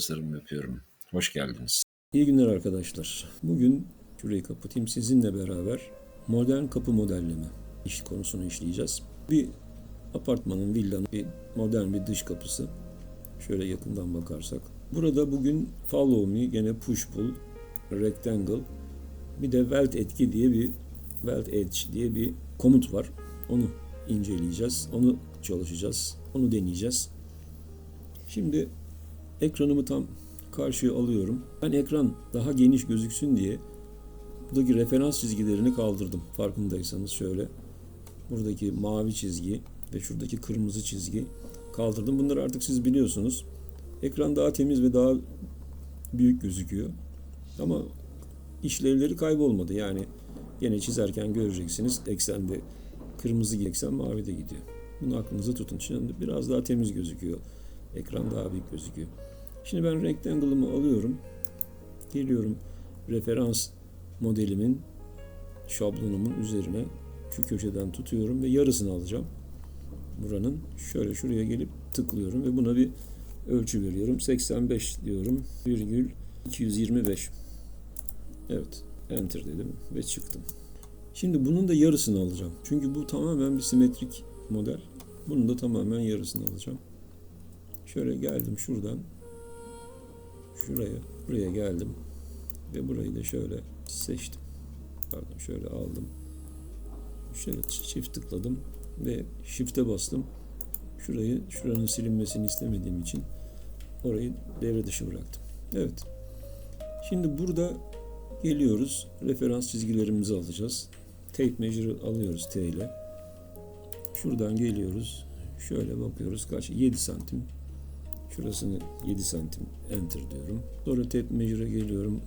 tasarım yapıyorum. Hoş geldiniz. İyi günler arkadaşlar. Bugün şurayı kapatayım. Sizinle beraber modern kapı modelleme iş konusunu işleyeceğiz. Bir apartmanın, villanın bir modern bir dış kapısı. Şöyle yakından bakarsak. Burada bugün follow me, gene push pull, rectangle, bir de welt etki diye bir welt edge diye bir komut var. Onu inceleyeceğiz. Onu çalışacağız. Onu deneyeceğiz. Şimdi ekranımı tam karşıya alıyorum. Ben ekran daha geniş gözüksün diye buradaki referans çizgilerini kaldırdım. Farkındaysanız şöyle. Buradaki mavi çizgi ve şuradaki kırmızı çizgi kaldırdım. Bunları artık siz biliyorsunuz. Ekran daha temiz ve daha büyük gözüküyor. Ama işlevleri kaybolmadı. Yani yine çizerken göreceksiniz. Eksende kırmızı eksen mavi de gidiyor. Bunu aklınıza tutun. Şimdi biraz daha temiz gözüküyor. Ekran daha büyük gözüküyor. Şimdi ben rectangle'ımı alıyorum. Geliyorum referans modelimin şablonumun üzerine şu köşeden tutuyorum ve yarısını alacağım. Buranın şöyle şuraya gelip tıklıyorum ve buna bir ölçü veriyorum. 85 diyorum. Virgül 225. Evet. Enter dedim ve çıktım. Şimdi bunun da yarısını alacağım. Çünkü bu tamamen bir simetrik model. Bunun da tamamen yarısını alacağım. Şöyle geldim şuradan şuraya, buraya geldim ve burayı da şöyle seçtim. Pardon şöyle aldım. Şöyle çift tıkladım ve shift'e bastım. Şurayı, şuranın silinmesini istemediğim için orayı devre dışı bıraktım. Evet. Şimdi burada geliyoruz. Referans çizgilerimizi alacağız. Tape measure alıyoruz T ile. Şuradan geliyoruz. Şöyle bakıyoruz. Kaç? 7 santim. Şurasını 7 santim enter diyorum. Sonra tape measure'a geliyorum.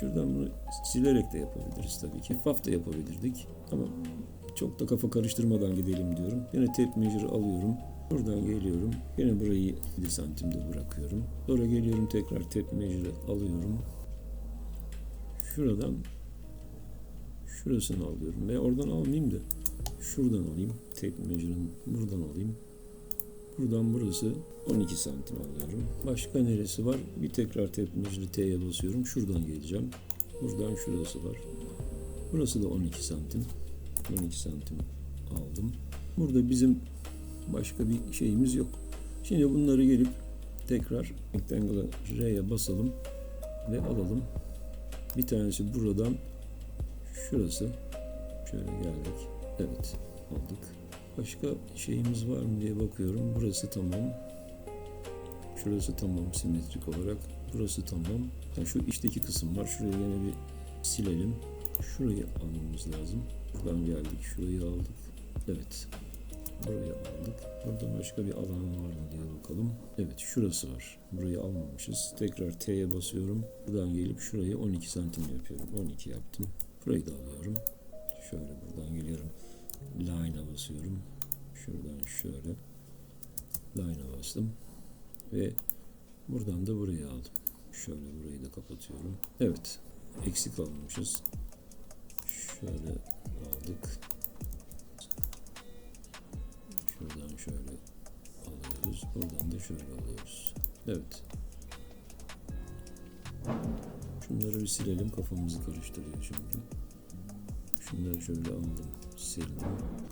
Şuradan bunu silerek de yapabiliriz tabii ki. Şeffaf da yapabilirdik. Ama çok da kafa karıştırmadan gidelim diyorum. Yine tape measure alıyorum. Buradan geliyorum. Yine burayı 7 santimde bırakıyorum. Sonra geliyorum tekrar tape measure alıyorum. Şuradan şurasını alıyorum. Ve oradan almayayım da şuradan alayım. Tape measure'ın buradan alayım. Buradan burası 12 santim alıyorum. Başka neresi var? Bir tekrar tepmecili T'ye basıyorum. Şuradan geleceğim. Buradan şurası var. Burası da 12 santim. 12 santim aldım. Burada bizim başka bir şeyimiz yok. Şimdi bunları gelip tekrar rectangle'a R'ye basalım ve alalım. Bir tanesi buradan şurası. Şöyle geldik. Evet aldık. Başka şeyimiz var mı diye bakıyorum. Burası tamam. Şurası tamam simetrik olarak. Burası tamam. Yani şu içteki kısım var. Şurayı yine bir silelim. Şurayı almamız lazım. Buradan geldik. Şurayı aldık. Evet. Burayı aldık. Burada başka bir alan var mı diye bakalım. Evet şurası var. Burayı almamışız. Tekrar T'ye basıyorum. Buradan gelip şurayı 12 santim yapıyorum. 12 yaptım. Burayı da alıyorum. Şöyle buradan geliyorum line'a basıyorum. Şuradan şöyle line'a bastım ve buradan da buraya aldım. Şöyle burayı da kapatıyorum. Evet. Eksik almışız. Şöyle aldık. Şuradan şöyle alıyoruz. Buradan da şöyle alıyoruz. Evet. Şunları bir silelim. Kafamızı karıştırıyor çünkü. Şunları şöyle aldım. Sildim.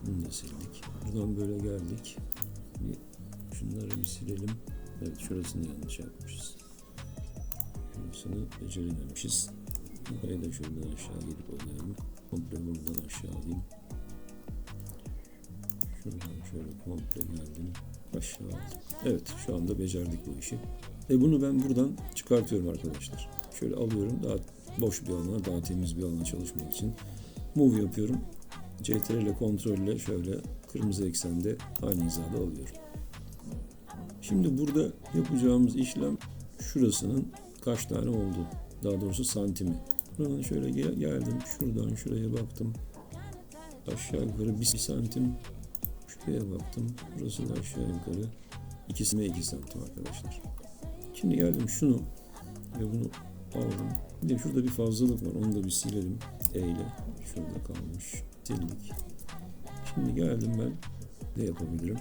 Bunu da sildik. Buradan böyle geldik. Bir şunları bir silelim. Evet şurasını yanlış yapmışız. Şurasını becerememişiz. Burayı da şuradan aşağı gelip alıyorum. Komple buradan aşağı alayım. Şuradan şöyle komple geldim. Aşağı aldım. Evet şu anda becerdik bu işi. E bunu ben buradan çıkartıyorum arkadaşlar. Şöyle alıyorum daha boş bir alana, daha temiz bir alana çalışmak için. Move yapıyorum. CTRL ile kontrol ile şöyle kırmızı eksende aynı hizada alıyorum. Şimdi burada yapacağımız işlem şurasının kaç tane oldu. Daha doğrusu santimi. Buradan şöyle gel geldim. Şuradan şuraya baktım. Aşağı yukarı bir santim. Şuraya baktım. Burası da aşağı yukarı. İkisine iki santim arkadaşlar. Şimdi geldim şunu ve bunu aldım. Bir de şurada bir fazlalık var. Onu da bir silelim. E ile. Şurada kalmış. Sildik. Şimdi geldim ben ne yapabilirim?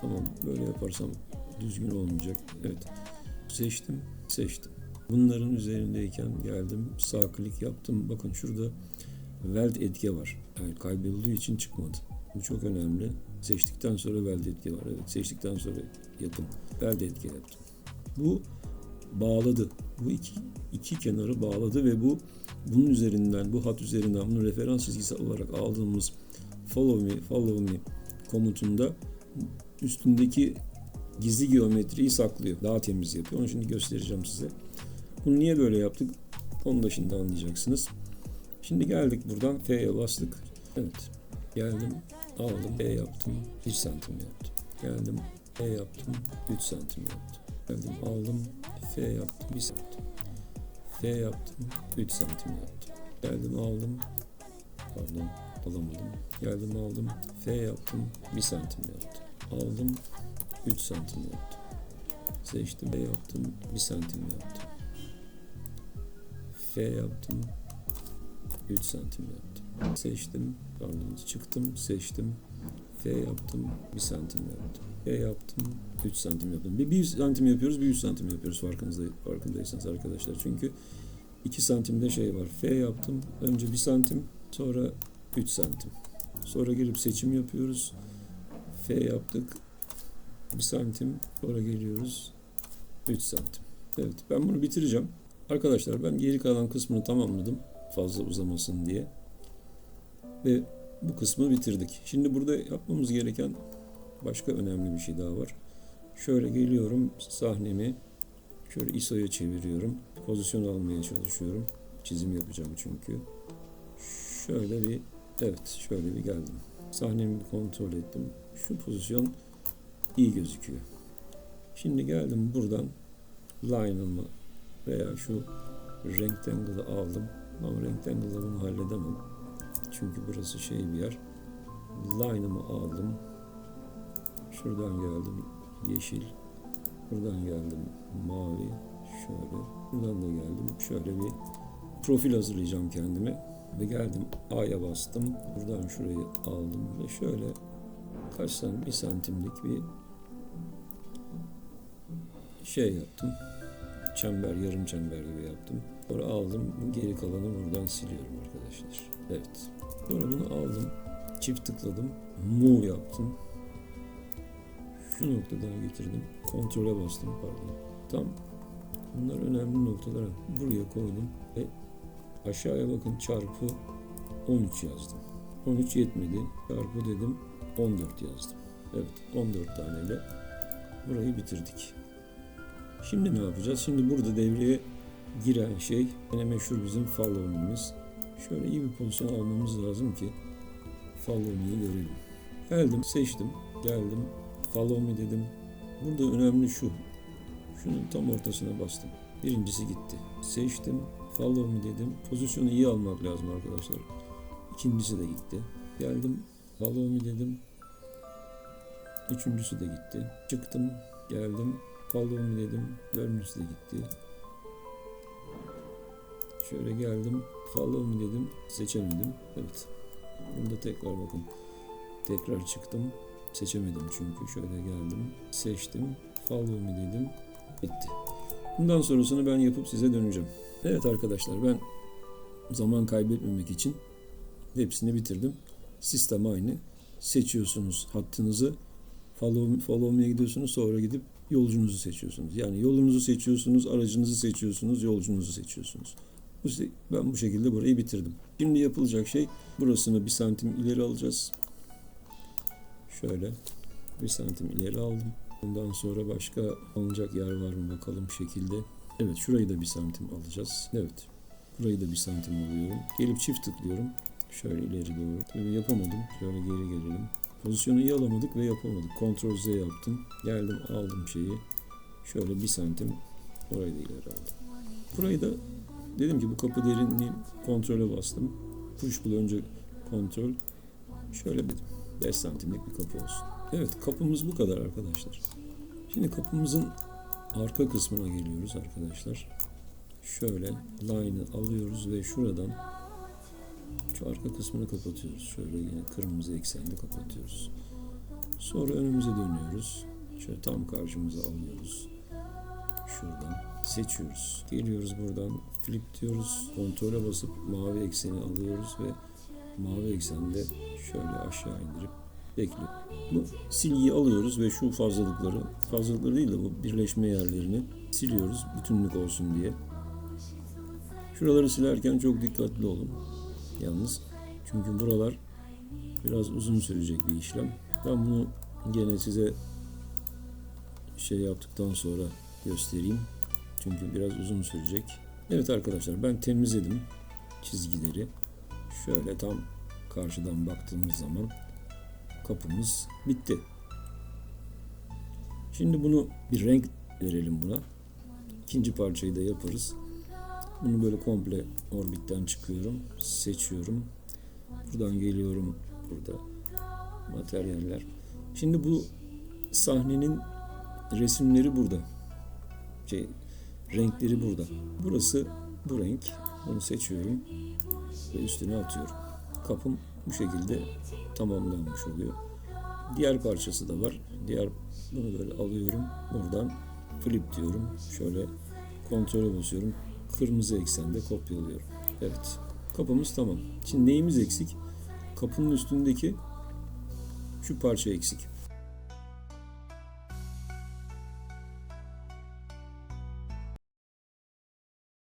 Tamam böyle yaparsam düzgün olmayacak. Evet. Seçtim, seçtim. Bunların üzerindeyken geldim, sağ klik yaptım. Bakın şurada weld etki var. Yani kaybedildiği için çıkmadı. Bu çok önemli. Seçtikten sonra weld etki var. Evet, seçtikten sonra yapın. Weld etki yaptım. Bu bağladı. Bu iki, iki kenarı bağladı ve bu bunun üzerinden, bu hat üzerinden bunu referans çizgisi olarak aldığımız follow me, follow me komutunda üstündeki gizli geometriyi saklıyor. Daha temiz yapıyor. Onu şimdi göstereceğim size. Bunu niye böyle yaptık? Onu da şimdi anlayacaksınız. Şimdi geldik buradan F'ye bastık. Evet. Geldim, aldım, E yaptım, 1 santim yaptım. Geldim, E yaptım, 3 santim yaptım. Geldim, aldım, F yaptım, 1 santim. F yaptım, 3 santim yaptım. Geldim, aldım, pardon, alamadım. Geldim, aldım, F yaptım, 1 santim yaptım. Aldım, 3 santim yaptım. Seçtim, F yaptım, 1 santim yaptım. F yaptım, 3 santim yaptım. Seçtim, pardon çıktım, seçtim. F yaptım, 1 santim yaptım. F yaptım, 3 santim yaptım. Bir 1 santim yapıyoruz, bir 3 santim yapıyoruz farkınızda, farkındaysanız arkadaşlar. Çünkü 2 santimde şey var. F yaptım, önce 1 santim, sonra 3 santim. Sonra gelip seçim yapıyoruz. F yaptık, 1 santim, sonra geliyoruz 3 santim. Evet, ben bunu bitireceğim. Arkadaşlar ben geri kalan kısmını tamamladım fazla uzamasın diye. Ve bu kısmı bitirdik. Şimdi burada yapmamız gereken başka önemli bir şey daha var. Şöyle geliyorum sahnemi şöyle ISO'ya çeviriyorum. Pozisyon almaya çalışıyorum. Çizim yapacağım çünkü. Şöyle bir evet şöyle bir geldim. Sahnemi kontrol ettim. Şu pozisyon iyi gözüküyor. Şimdi geldim buradan line'ımı veya şu rectangle'ı aldım. Ama rectangle'da bunu halledemem. Çünkü burası şey bir yer. Line'ımı aldım. Şuradan geldim yeşil. Buradan geldim mavi. Şöyle. Buradan da geldim. Şöyle bir profil hazırlayacağım kendime. Ve geldim A'ya bastım. Buradan şurayı aldım ve şöyle kaç santim, bir santimlik bir şey yaptım. Çember, yarım çember gibi yaptım. Sonra aldım. Geri kalanı buradan siliyorum arkadaşlar. Evet. Sonra bunu aldım. Çift tıkladım. Move yaptım. Şu noktadan getirdim. Kontrole bastım pardon. Tam bunlar önemli noktalar. Buraya koydum ve aşağıya bakın çarpı 13 yazdım. 13 yetmedi. Çarpı dedim 14 yazdım. Evet 14 taneyle burayı bitirdik. Şimdi ne yapacağız? Şimdi burada devreye giren şey yine meşhur bizim follow'umuz. Şöyle iyi bir pozisyon almamız lazım ki follow'umu görelim. Geldim, seçtim, geldim, follow me dedim. Burada önemli şu. Şunun tam ortasına bastım. Birincisi gitti. Seçtim, follow me dedim. Pozisyonu iyi almak lazım arkadaşlar. İkincisi de gitti. Geldim, follow me dedim. Üçüncüsü de gitti. Çıktım, geldim, follow me dedim. Dördüncüsü de gitti. Şöyle geldim. Follow me dedim. Seçemedim. Evet. Burada tekrar bakın. Tekrar çıktım. Seçemedim çünkü. Şöyle geldim. Seçtim. Follow me dedim. Bitti. Bundan sonrasını ben yapıp size döneceğim. Evet arkadaşlar ben zaman kaybetmemek için hepsini bitirdim. Sistem aynı. Seçiyorsunuz hattınızı. Follow, follow me'ye gidiyorsunuz. Sonra gidip yolcunuzu seçiyorsunuz. Yani yolunuzu seçiyorsunuz, aracınızı seçiyorsunuz, yolcunuzu seçiyorsunuz. Ben bu şekilde burayı bitirdim. Şimdi yapılacak şey burasını bir santim ileri alacağız. Şöyle bir santim ileri aldım. Ondan sonra başka alınacak yer var mı bakalım şekilde. Evet şurayı da bir santim alacağız. Evet burayı da bir santim alıyorum. Gelip çift tıklıyorum. Şöyle ileri doğru. Tabii yapamadım. Şöyle geri gelelim. Pozisyonu iyi alamadık ve yapamadık. Ctrl Z yaptım. Geldim aldım şeyi. Şöyle bir santim orayı da ileri aldım. Burayı da dedim ki bu kapı derinliği kontrole bastım. Push pull önce kontrol. Şöyle dedim. 5 santimlik bir kapı olsun. Evet kapımız bu kadar arkadaşlar. Şimdi kapımızın arka kısmına geliyoruz arkadaşlar. Şöyle line'ı alıyoruz ve şuradan şu arka kısmını kapatıyoruz. Şöyle yine kırmızı eksenli kapatıyoruz. Sonra önümüze dönüyoruz. Şöyle tam karşımıza alıyoruz. Şuradan seçiyoruz. Geliyoruz buradan flip diyoruz. Kontrole basıp mavi ekseni alıyoruz ve mavi eksende şöyle aşağı indirip bekliyor. Bu silgiyi alıyoruz ve şu fazlalıkları, fazlalıkları değil de bu birleşme yerlerini siliyoruz bütünlük olsun diye. Şuraları silerken çok dikkatli olun. Yalnız çünkü buralar biraz uzun sürecek bir işlem. Ben bunu gene size şey yaptıktan sonra göstereyim. Çünkü biraz uzun sürecek. Evet arkadaşlar ben temizledim çizgileri. Şöyle tam karşıdan baktığımız zaman kapımız bitti. Şimdi bunu bir renk verelim buna. İkinci parçayı da yaparız. Bunu böyle komple orbitten çıkıyorum. Seçiyorum. Buradan geliyorum. Burada materyaller. Şimdi bu sahnenin resimleri burada. Şey, renkleri burada. Burası bu renk. Bunu seçiyorum ve üstüne atıyorum. Kapım bu şekilde tamamlanmış oluyor. Diğer parçası da var. Diğer bunu böyle alıyorum. Buradan flip diyorum. Şöyle kontrole basıyorum. Kırmızı eksende kopyalıyorum. Evet. Kapımız tamam. Şimdi neyimiz eksik? Kapının üstündeki şu parça eksik.